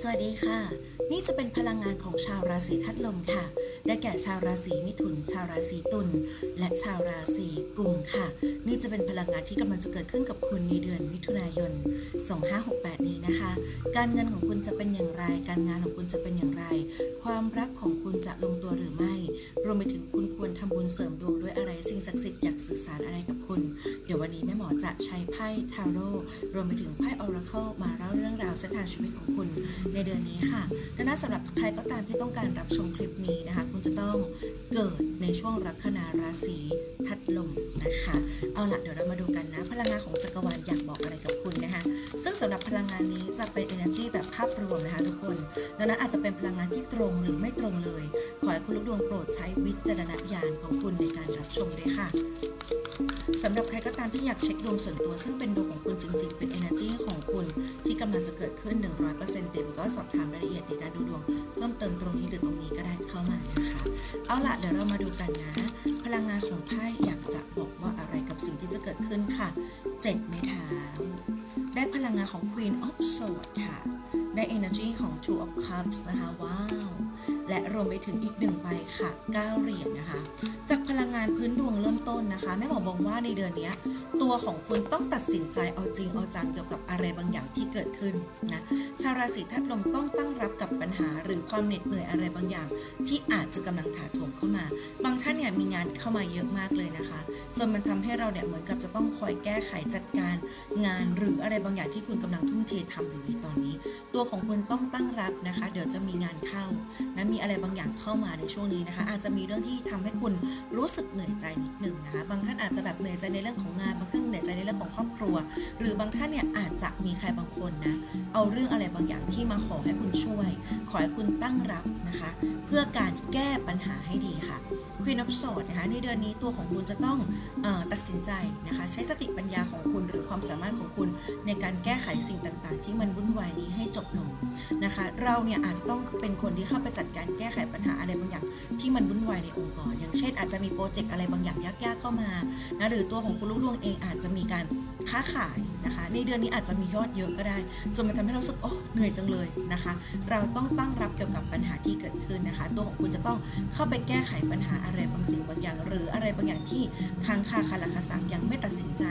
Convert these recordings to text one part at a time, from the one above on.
สวัสดีค่ะ นี่จะเป็นพลังงานของชาวราศีธาตุลมค่ะ ได้แก่ชาวราศีมิถุน ชาวราศีตุลและชาวราศีกุมค่ะ นี่จะเป็นพลังงานที่กำลังจะเกิดขึ้นกับคุณในเดือนมิถุนายน 2568 นี้นะคะ การเงินของคุณจะเป็นอย่างไร การงานของคุณจะเป็นอย่างไร ความรักของคุณจะลงตัวหรือไม่ รวมไปถึงคุณควรทำบุญเสริมดวงด้วยอะไรสิ่งศักดิ์สิทธิ์อยากสื่อสารอะไรกับคุณ เดี๋ยววันนี้แม่หมอจะใช้ไพ่ทาโร่รวมไปถึงไพ่ออราเคิลมาเล่าเรื่องราวเส้นทางชีวิตของคุณในเดือนนี้ค่ะดังนั้นสำหรับใครก็ตามที่ต้องการรับชมคลิปนี้นะคะ คุณจะต้องเกิดในช่วงลัคนาราศีทัดลมนะคะ เอาล่ะเดี๋ยวเรามาดูกันนะ พลังงานของจักรวาลอยากบอกอะไรกับคุณนะคะ ซึ่งสำหรับพลังงานนี้จะเป็น energy แบบภาพรวมนะคะทุกคน ดังนั้นอาจจะเป็นพลังงานที่ตรงหรือไม่ตรงเลย ขอให้คุณลูกดวงโปรดใช้วิจารณญาณของคุณในการรับชมด้วยค่ะสำหรับใครก็ตามที่อยากเช็คดวงส่วนตัว ซึ่งเป็นดวงของคุณจริง ๆ เป็น energy ของ จะเกิดขึ้น 100%เต็มก็สอบถามรายละเอียดในการดูดวง เพิ่มเติมตรงนี้หรือตรงนี้ก็ได้เข้ามานะคะเอาละเดี๋ยวเรามาดูกันนะ พลังงานของไพ่อยากจะบอกว่าอะไรกับสิ่งที่จะเกิดขึ้นค่ะ 7 เม ได้ energy ของ Two of Cups นะคะว้าว และรวมไปถึงอีกหนึ่งใบค่ะ 9 เหรียญนะคะ จากพลังงานพื้นดวงเริ่มต้นนะคะแม่หมอบอกว่าในเดือนนี้ตัวของคุณต้องตัดสินใจเอาจริงเอาจังเกี่ยวกับอะไรบางอย่างที่เกิดขึ้นนะชาวราศีธาตุลมต้องตั้งรับกับปัญหาหรือความเหน็ดเหนื่อยอะไรบางอย่าง ที่อาจจะกำลังถาโถมเข้ามา บางท่านเนี่ยมีงานเข้ามาเยอะมากเลยนะคะ จนมันทำให้เราเนี่ยเหมือนกับจะต้องคอยแก้ไขจัดการงานหรืออะไรบางอย่างที่คุณกำลังทุ่มเททำอยู่ในตอนนี้ ตัวของคุณต้องตั้งรับนะคะ เดี๋ยวจะมีงานเข้านะมีอะไรบางอย่างเข้ามาในช่วงนี้นะคะ อาจจะมีเรื่องที่ทำให้คุณรู้สึกเหนื่อยใจนิดหนึ่งนะคะ บางท่านอาจจะแบบเหนื่อยใจในเรื่องของงานบางท่านเหนื่อยใจในเรื่องของครอบครัว หรือบางท่านเนี่ยอาจจะมีใครบางคนนะเอาเรื่องอะไรบางอย่างที่มาขอให้คุณช่วย ขอให้คุณตั้งรับนะคะ เพื่อการแก้ปัญหาให้ดีค่ะ Queen of Swords นะคะในเดือนนี้ตัวของคุณจะต้องอตัดสินใจนะคะ ใช้สติปัญญาของคุณหรือความสามารถของคุณ ไขสิ่งต่างๆ ที่มันวุ่นวายนี้ให้จบลงนะคะ เราเนี่ยอาจจะต้องเป็นคนที่เข้าไปจัดการแก้ไขปัญหาอะไรบางอย่างที่มันวุ่นวายในองค์กร อย่างเช่น อาจจะมีโปรเจกต์อะไรบางอย่างยากๆเข้ามานะหรือตัวของคุณลูกดวงเองอาจจะมีการค้าขายนะคะ ในเดือนนี้อาจจะมียอดเยอะก็ได้ จนมันทำให้เราสึกโอ้เหนื่อยจังเลยนะคะ เราต้องตั้งรับเกี่ยวกับปัญหาที่เกิดขึ้นนะคะ ตัวของคุณจะต้องเข้าไปแก้ไขปัญหาอะไรบางสิ่งบางอย่าง หรืออะไรบางอย่างที่ค้างคาคาราคาสังยังไม่ตัดสินใจ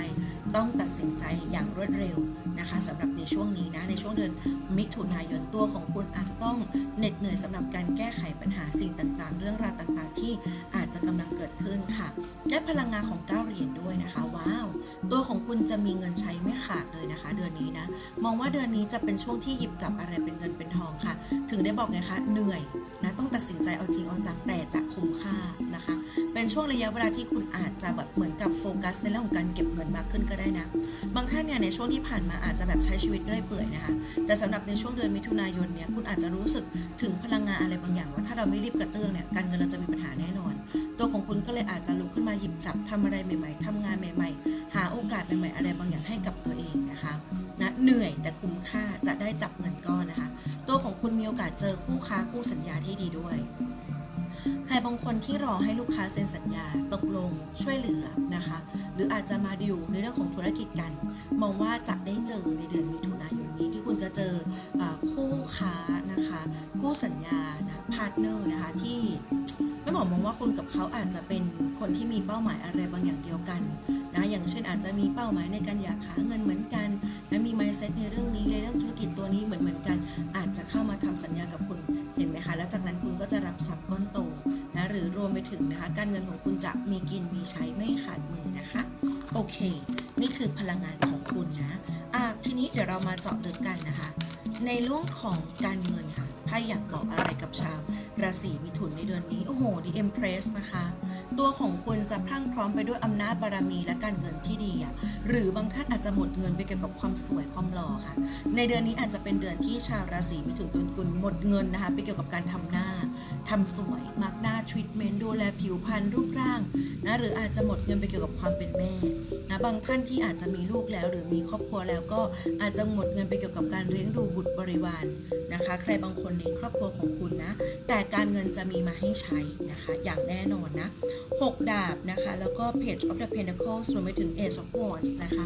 ต้องตัดสินใจอย่างรวดเร็วนะคะสำหรับในช่วงนี้นะในช่วงเดือนมิถุนายนตัวของคุณอาจจะต้องเหน็ดเหนื่อยสำหรับการแก้ไขปัญหาสิ่งต่างๆ เรื่องราวต่างๆ ที่อาจจะกำลังเกิดขึ้นค่ะได้พลังงานของก้าเหรียญ คุณจะมีเงินใช้ไม่ขาดเลยนะคะ เดือนนี้นะ มองว่าเดือนนี้จะเป็นช่วงที่หยิบจับอะไรเป็นเงินเป็นทองค่ะ ถึงได้บอกไงคะเหนื่อยนะต้องตัดสินใจเอาจริงเอาจังแต่จะคุ้มค่านะคะ เป็นช่วงระยะเวลาที่คุณอาจจะแบบเหมือนกับโฟกัสในเรื่องของการเก็บเงินมากขึ้นก็ได้นะ บางท่านเนี่ยในช่วงที่ผ่านมาอาจจะแบบใช้ชีวิตเรื่อยเปื่อยนะคะ แต่สำหรับในช่วงเดือนมิถุนายนเนี่ยคุณอาจจะรู้สึกถึงพลังงานอะไรบางอย่างว่าถ้าเราไม่รีบกระเตื้องเนี่ยการเงินเราจะมีปัญหาแน่นอน ตัวของคุณก็เลยอาจจะลุกขึ้นมาหยิบจับทำอะไรใหม่ ๆทำงานใหม่ ๆ หาโอกาสใหม่ ๆ อะไรบางอย่างให้กับตัวเองนะคะนะเหนื่อยแต่คุ้มค่าจะได้จับเงินก้อนนะคะ ตัวของคุณมีโอกาสเจอคู่ค้าคู่สัญญาที่ดีด้วยใครบางคนที่รอให้ลูกค้าเซ็นสัญญาตกลงช่วยเหลือนะคะ หรืออาจจะมาดิวในเรื่องของธุรกิจกัน มองว่าจะได้เจอในเดือนมิถุนายน นี้ที่คุณจะเจอคู่ค้านะคะ คู่สัญญานะพาร์ทเนอร์นะคะที่ไม่หมอมองว่าคุณกับเขาอาจจะเป็นคนที่มีเป้าหมายอะไรบางอย่างเดียวกันนะอย่างเช่นอาจจะมีเป้าหมายในการอยากหาเงินเหมือนกันและมี mindset ในเรื่องนี้ในเรื่องธุรกิจตัวนี้เหมือนเหมือนกัน อาจจะเข้ามาทำสัญญากับคุณเห็นไหมคะแล้วจากนั้นคุณก็จะรับทรัพย์ก้อนโตนะหรือรวมไปถึงนะคะการเงินของคุณจะมีกินมีใช้ไม่ขาดมือนะคะ โอเค นี่คือพลังงานของคุณนะอะทีนี้เดี๋ยวเรามาเจาะลึกกันนะคะ ในเรื่องของการเงินค่ะถ้าอยากบอกอะไรกับชาวราศีมิถุนในเดือนนี้ โอ้โหดีเอ็มเพรสนะคะ ตัวของคุณจะพรั่งพร้อมไปด้วยอำนาจบารมีและการเงินที่ดีอะหรือบางท่านอาจจะหมดเงินไปเกี่ยวกับความสวยความหล่อค่ะ ในเดือนนี้อาจจะเป็นเดือนที่ชาวราศีมิถุนตุลกุลหมดเงินนะคะ ไปเกี่ยวกับการทำหน้า ทำสวยมาร์กหน้าทรีทเมนต์ดูแลผิวพรรณรูปร่างนะหรืออาจจะหมดเงินไปเกี่ยวกับความเป็นแม่นะบางท่านที่อาจจะมีลูกแล้ว หรือมีครอบครัวแล้วก็อาจจะหมดเงินไปเกี่ยวกับการเลี้ยงดูบุตรบริวารนะคะ ใครบางคนในครอบครัวของคุณนะ แต่การเงินจะมีมาให้ใช้นะคะ อย่างแน่นอนนะ 6 ดาบนะคะ แล้วก็ Page of the Pentacles รวมไปถึง Ace of Wands นะคะ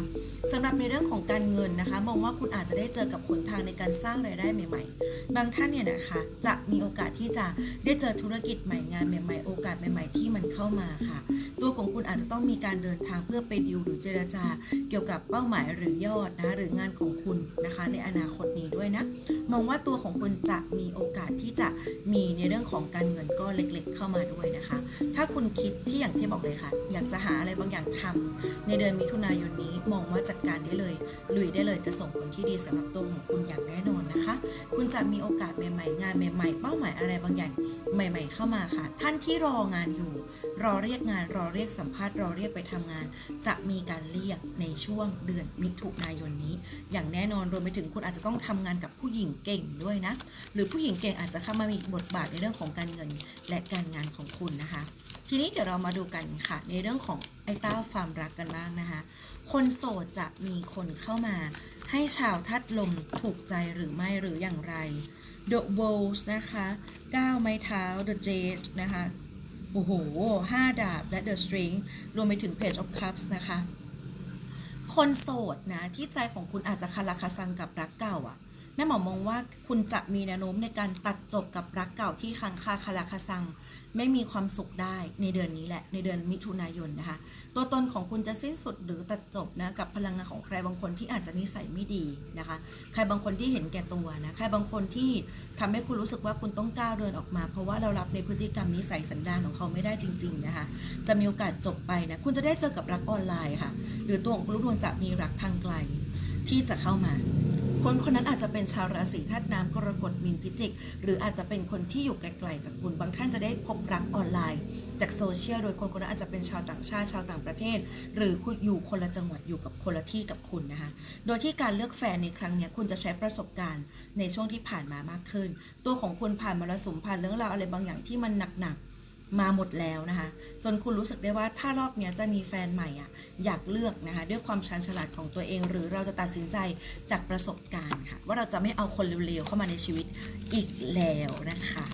สำหรับในเรื่องของการเงินนะคะ มองว่าคุณอาจจะได้เจอกับหนทางในการสร้างรายได้ใหม่ ๆ บางท่านเนี่ยนะคะจะมีโอกาสที่จะไได้เจอธุรกิจใหม่งานใหม่ๆ โอกาสใหม่ ๆ ที่มันเข้ามาค่ะ ตัวของคุณอาจจะต้องมีการเดินทางเพื่อไปดิวหรือเจรจา เกี่ยวกับเป้าหมายหรือยอดนะหรืองานของคุณนะคะ ในอนาคตนี้ด้วยนะมองว่าตัวของคุณจะมีโอกาสที่จะมีในเรื่องของการเงินก้อนเล็ก ๆ เข้ามาด้วยนะคะ ถ้าคุณคิดที่อย่างที่บอกเลยค่ะ อยากจะหาอะไรบางอย่างทำในเดือนมิถุนายนนี้มองว่าจัดการได้เลยลุยได้เลยจะส่งผลที่ดีสำหรับตัวของคุณอย่างแน่นอนนะคะ คุณจะมีโอกาสใหม่ๆ งานใหม่ ๆ เป้าหมายอะไรบางอย่างใหม่ ๆ เข้ามาค่ะ ท่านที่รองานอยู่ รอเรียกงาน รอเรียกสัมภาษณ์ รอเรียกไปทำงาน จะมีการเรียกในช่วงเดือนมิถุนายนนี้ อย่างแน่นอนรวมไปถึงคุณอาจจะต้องทำงานกับผู้หญิงเก่งด้วยนะ หรือผู้หญิงเก่งอาจจะเข้ามามีบทบาทในเรื่องของการเงินและการงานของคุณนะคะ ทีนี้เดี๋ยวเรามาดูกันค่ะ ในเรื่องของไอ้เต้าความรักกันบ้างนะคะ คนโสดจะมีคนเข้ามา ให้ชาวทัดลมถูกใจหรือไม่หรืออย่างไร The Bowls นะคะ 9 ไม้เท้า The Jade นะคะ โอ้โห 5 ดาบ และ The String รวมไปถึง Page of Cups นะคะ คนโสดนะ ที่ใจของคุณอาจจะคาราคาซังกับรักเก่าอะ แม่หมอมองว่าคุณจะมีแนวโน้มในการตัดจบกับรักเก่าที่ค้างคาคาราคาซัง ไม่มีความสุขได้ในเดือนนี้แหละ ในเดือนมิถุนายนนะคะ ตัวตนของคุณจะสิ้นสุดหรือตัดจบนะกับพลังงานของใครบางคนที่อาจจะนิสัยไม่ดีนะคะ ใครบางคนที่เห็นแก่ตัวนะ ใครบางคนที่ทำให้คุณรู้สึกว่าคุณต้องก้าวเดินออกมา เพราะว่าเรารับในพฤติกรรมนิสัยสันดานของเขาไม่ได้จริง ๆนะคะ จะมีโอกาสจบไปนะคุณจะได้เจอกับรักออนไลน์ค่ะ หรือตัวของคุณลูกดวงจะมีรักทางไกลที่จะเข้ามา คนคนนั้นอาจจะเป็นชาวราศีธาตุน้ำกรกฎมีนพิจิก หรืออาจจะเป็นคนที่อยู่ไกลๆจากคุณ บางท่านจะได้พบรักออนไลน์ จากโซเชียลโดยคนคนนั้นอาจจะเป็นชาวต่างชาติชาวต่างประเทศ หรือคุณอยู่คนละจังหวัดอยู่กับคนละที่กับคุณนะคะโดยที่การเลือกแฟนในครั้งนี้คุณจะใช้ประสบการณ์ในช่วงที่ผ่านมามากขึ้น ตัวของคุณผ่านมรสุมผ่านเรื่องราวอะไรบางอย่างที่มันหนักๆ มาหมดแล้วนะคะ จนคุณรู้สึกได้ว่าถ้ารอบเนี้ยจะมีแฟนใหม่อะอยากเลือกนะคะ ด้วยความชันฉลาดของตัวเอง หรือเราจะตัดสินใจจากประสบการณ์ค่ะ ว่าเราจะไม่เอาคนเร็วๆเข้ามาในชีวิตอีกแล้วนะคะ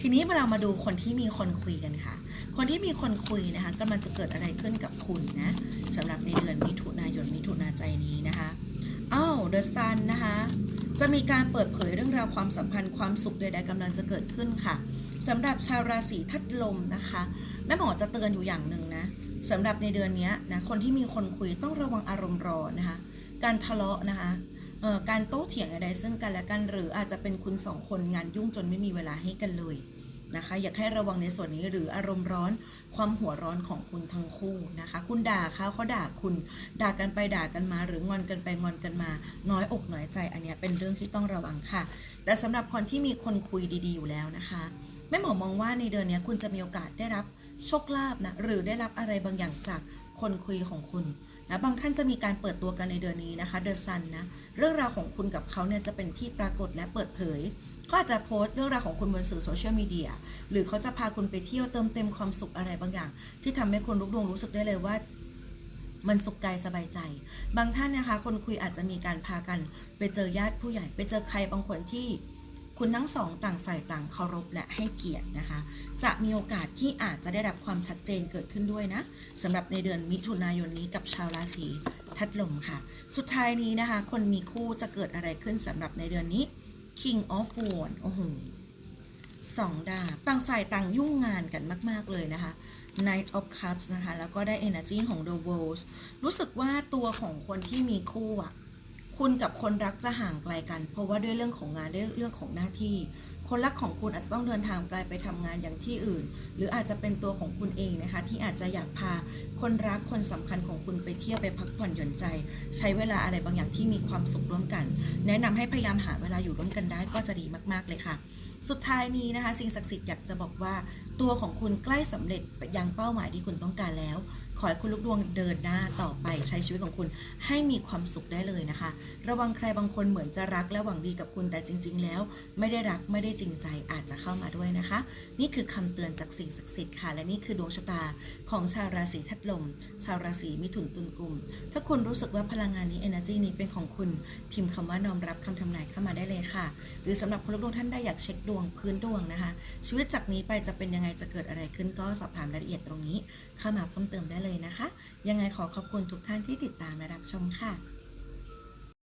ทีนี้มาเรามาดูคนที่มีคนคุยกันค่ะ คนที่มีคนคุยนะคะกำลังจะเกิดอะไรขึ้นกับคุณนะสำหรับในเดือนมิถุนายนมิถุนาใจนี้นะคะอ้าวเดอะซันนะคะ จะมีการเปิดเผยเรื่องราวความสัมพันธ์ความสุขใดๆกำลังจะเกิดขึ้นค่ะสำหรับชาวราศีทัดลมนะคะแม่หมอจะเตือนอยู่อย่างหนึ่งนะสำหรับในเดือนนี้นะคนที่มีคนคุยต้องระวังอารมณ์ร้อนนะคะ การทะเลาะนะคะการโต้เถียงอะไรซึ่งกันและกันหรืออาจจะเป็นคุณสองคนงานยุ่งจนไม่มีเวลาให้กันเลย นะคะ อยากให้ระวังในส่วนนี้หรืออารมณ์ร้อนความหัวร้อนของคุณทั้งคู่นะคะ คุณด่าเขาเขาด่าคุณด่ากันไปด่ากันมา หรืองอนกันไปงอนกันมา น้อยอกน้อยใจอันนี้เป็นเรื่องที่ต้องระวังค่ะ แต่สำหรับคนที่มีคนคุยดีๆ อยู่แล้วนะคะแม่หมอมองว่าในเดือนนี้คุณจะมีโอกาสได้รับโชคลาภนะหรือได้รับอะไรบางอย่างจากคนคุยของคุณนะบางท่านจะมีการเปิดตัวกันในเดือนนี้นะคะเดอะซันนะเรื่องราวของคุณกับเขาเนี่ยจะเป็นที่ปรากฏและเปิดเผย ก็อาจจะโพสต์เรื่องราวของคุณบนสื่อโซเชียลมีเดียหรือเขาจะพาคุณไปเที่ยวเติมเต็มความสุขอะไรบางอย่าง ที่ทำให้คุณลุกดวงรู้สึกได้เลยว่า มันสุขกายสบายใจ บางท่านนะคะ คนคุยอาจจะมีการพากันไปเจอญาติผู้ใหญ่ ไปเจอใครบางคนที่คุณทั้งสองต่างฝ่ายต่างเคารพและให้เกียรตินะคะ จะมีโอกาสที่อาจจะได้รับความชัดเจนเกิดขึ้นด้วยนะสำหรับในเดือนมิถุนายนนี้กับชาวราศีทัดลมค่ะ สุดท้ายนี้นะคะ คนมีคู่จะเกิดอะไรขึ้นสำหรับในเดือนนี้ King of w a n d โอ้โหสองดาบต่างฝ่ายต่างยุ่งงานกันมาก ๆ เลยนะคะ Knight of Cups นะคะ แล้วก็ได้ Energy ของ The World รู้สึกว่าตัวของคนที่มีคู่อะ คุณกับคนรักจะห่างไกลกัน เพราะว่าด้วยเรื่องของงานด้วยเรื่องของหน้าที่ คนรักของคุณอาจจะต้องเดินทางไกลไปทำงานอย่างที่อื่น หรืออาจจะเป็นตัวของคุณเองนะคะที่อาจจะอยากพาคนรักคนสำคัญของคุณไปเที่ยวไปพักผ่อนหย่อนใจ ใช้เวลาอะไรบางอย่างที่มีความสุขร่วมกัน แนะนำให้พยายามหาเวลาอยู่ร่วมกันได้ก็จะดีมาก ๆเลยค่ะ สุดท้ายนี้นะคะ สิ่งศักดิ์สิทธิ์อยากจะบอกว่า ตัวของคุณใกล้สำเร็จยังเป้าหมายที่คุณต้องการแล้ว ขอให้คุณลูกดวงเดินหน้าต่อไปใช้ชีวิตของคุณให้มีความสุขได้เลยนะคะ ระวังใครบางคนเหมือนจะรักและหวังดีกับคุณแต่จริง ๆ แล้ว ไม่ได้รักไม่ได้จริงใจอาจจะเข้ามาด้วยนะคะ นี่คือคำเตือนจากสิ่งศักดิ์สิทธิ์ค่ะ และนี่คือดวงชะตาของชาวราศีธาตุลม ชาวราศีมิถุนตุลกุม ถ้าคุณรู้สึกว่าพลังงานนี้ energy นี้เป็นของคุณ พิมพ์คำว่าน้อมรับคำทำนายเข้ามาได้เลยค่ะ หรือสำหรับคนรักดวงท่านใดอยากเช็คดวงพื้นดวงนะคะ ชีวิตจากนี้ไปจะเป็นยังไงจะเกิดอะไรขึ้นก็สอบถามรายละเอียดตรงนี้ เข้ามาเพิ่มเติมได้เลยนะคะ ยังไงขอขอบคุณทุกท่านที่ติดตามและรับชมค่ะ